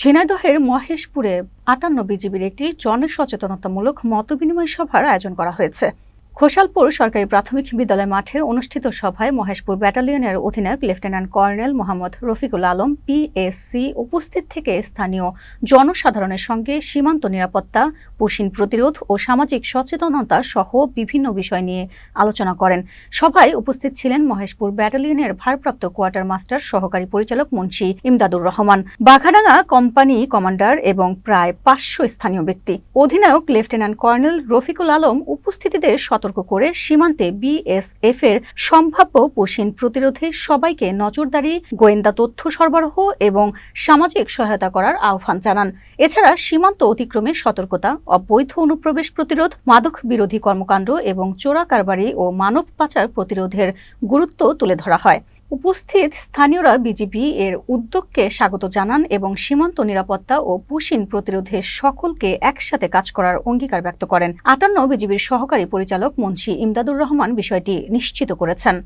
ঝিনাইদহের মহেশপুরে আটান্ন বিজিবির একটি জনসচেতনতামূলক মতবিনিময় সভার আয়োজন করা হয়েছে। খোসালপুর সরকারি প্রাথমিক বিদ্যালয় মাঠে অনুষ্ঠিত সভায় মহেশপুর ব্যাটালিয়নের অধিনায়ক lieutenant colonel Mohammad Rafiqul Alam PSC উপস্থিত থেকে স্থানীয় জনসাধারণের সঙ্গে সীমান্ত নিরাপত্তা পুশিন প্রতিরোধ ও সামাজিক সচেতনতা সহ বিভিন্ন বিষয় নিয়ে আলোচনা করেন। সভায় উপস্থিত ছিলেন মহেশপুর ব্যাটালিয়নের ভারপ্রাপ্ত কোয়ার্টার মাস্টার সহকারী পরিচালক মুন্সি ইমদাদুর রহমান। বাঘাডাঙ্গা কোম্পানি কমান্ডার এবং প্রায় পাঁচশো স্থানীয় ব্যক্তি। অধিনায়ক লেফটেন্যান্ট কর্নেল রফিকুল আলম উপস্থিতিদের সতর্ক করে সীমান্তে বিএসএফ এর সম্ভাব্য পুশিন প্রতিরোধে সবাইকে নজরদারি, গোয়েন্দা তথ্য সরবরাহ এবং সামাজিক সহায়তা করার আহ্বান জানান। এছাড়া সীমান্ত অতিক্রমে সতর্কতা, অবৈধ অনুপ্রবেশ প্রতিরোধ, মাদক বিরোধী কর্মকাণ্ড এবং চোরা কারবারি ও মানব পাচার প্রতিরোধের গুরুত্ব তুলে ধরা হয়। উপস্থিত স্থানীয়রা বিজিবি এর উদ্যোগকে স্বাগত জানান এবং সীমান্ত নিরাপত্তা ও পুশিন প্রতিরোধে সকলকে একসাথে কাজ করার অঙ্গীকার ব্যক্ত করেন। আটান্ন বিজিবির সহকারী পরিচালক মুন্সি ইমদাদুর রহমান বিষয়টি নিশ্চিত করেছেন।